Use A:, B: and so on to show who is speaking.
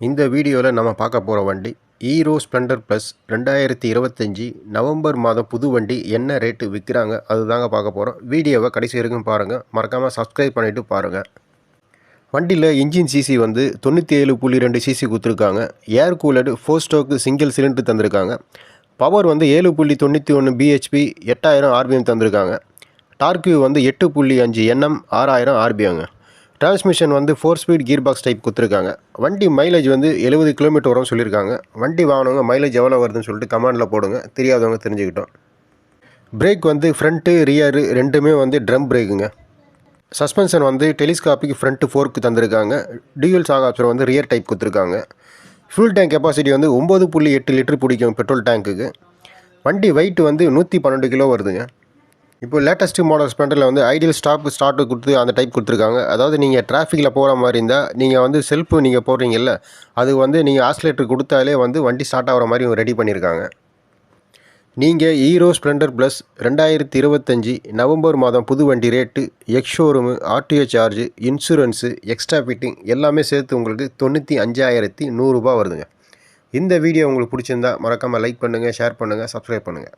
A: இந்த வீடியோவில் நம்ம பார்க்க போகிற வண்டி ஈரோ ஸ்ப்ளெண்டர் ப்ளஸ் ரெண்டாயிரத்தி இருபத்தஞ்சி நவம்பர் மாதம் புது வண்டி என்ன ரேட்டு விற்கிறாங்க அதுதாங்க பார்க்க போகிறோம் வீடியோவை கடைசி வரைக்கும் பாருங்கள் மறக்காமல் சப்ஸ்கிரைப் பண்ணிவிட்டு பாருங்கள் வண்டியில் இன்ஜின் சிசி வந்து தொண்ணூற்றி ஏழு புள்ளி ரெண்டு சிசி கொடுத்துருக்காங்க. Air cooled four stroke single cylinder தந்திருக்காங்க. பவர் வந்து ஏழு புள்ளி தொண்ணூற்றி ஒன்று பிஹெச்பி எட்டாயிரம் ஆர்பிஎம் தந்திருக்காங்க. டார்க்யூ வந்து எட்டு புள்ளி அஞ்சு என்எம் ஆறாயிரம் ஆர்பிஎங்க டிரான்ஸ்மிஷன் வந்து four speed gear box type கொடுத்துருக்காங்க. வண்டி மைலேஜ் வந்து எழுபது கிலோமீட்டர் வரும்னு சொல்லியிருக்காங்க. வண்டி வாங்கினவங்க மைலேஜ் எவ்வளோ வருதுன்னு சொல்லிட்டு கமாண்டில் போடுங்க. தெரியாதவங்க தெரிஞ்சுக்கிட்டோம். பிரேக் வந்து ஃப்ரண்ட்டு ரியரு ரெண்டுமே வந்து ட்ரம் பிரேக்குங்க சஸ்பென்ஷன் வந்து டெலிஸ்காப்பிக் ஃப்ரண்ட்டு ஃபோர்க்கு தந்திருக்காங்க. டியூல் சாங் ஆப்ஷன் வந்து ரியர் டைப் கொடுத்துருக்காங்க. ஃபியூல் டேங்க் கெப்பாசிட்டி வந்து ஒம்பது புள்ளி எட்டு லிட்டர் பிடிக்கும் பெட்ரோல் டேங்க்குக்கு வண்டி வெயிட் வந்து நூற்றி பன்னெண்டு கிலோ வருதுங்க. இப்போ லேட்டஸ்ட் மாடல் ஸ்பெண்டரில் வந்து ஐடியல் ஸ்டாப் ஸ்டார்ட்டு கொடுத்து அந்த டைப் கொடுத்துருக்காங்க. அதாவது நீங்கள் டிராஃபிக்கில் போகிற மாதிரி இருந்தால் நீங்கள் வந்து செல்ஃபு நீங்கள் போடுறீங்கல்ல அது வந்து நீங்கள் ஆஸ்லேட்டர் கொடுத்தாலே வந்து வண்டி ஸ்டார்ட் ஆகிற மாதிரி ரெடி பண்ணியிருக்காங்க நீங்கள் ஹீரோ ஸ்ப்ளெண்டர் ப்ளஸ் ரெண்டாயிரத்தி இருபத்தஞ்சி நவம்பர் மாதம் புது வண்டி rate ex showroom RTO charge insurance extra fitting எல்லாமே சேர்த்து உங்களுக்கு தொண்ணூற்றி அஞ்சாயிரத்தி நூறுரூபா வருதுங்க. இந்த வீடியோ உங்களுக்கு பிடிச்சிருந்தா மறக்காமல் லைக் பண்ணுங்கள் ஷேர் பண்ணுங்கள் சப்ஸ்கிரைப் பண்ணுங்கள்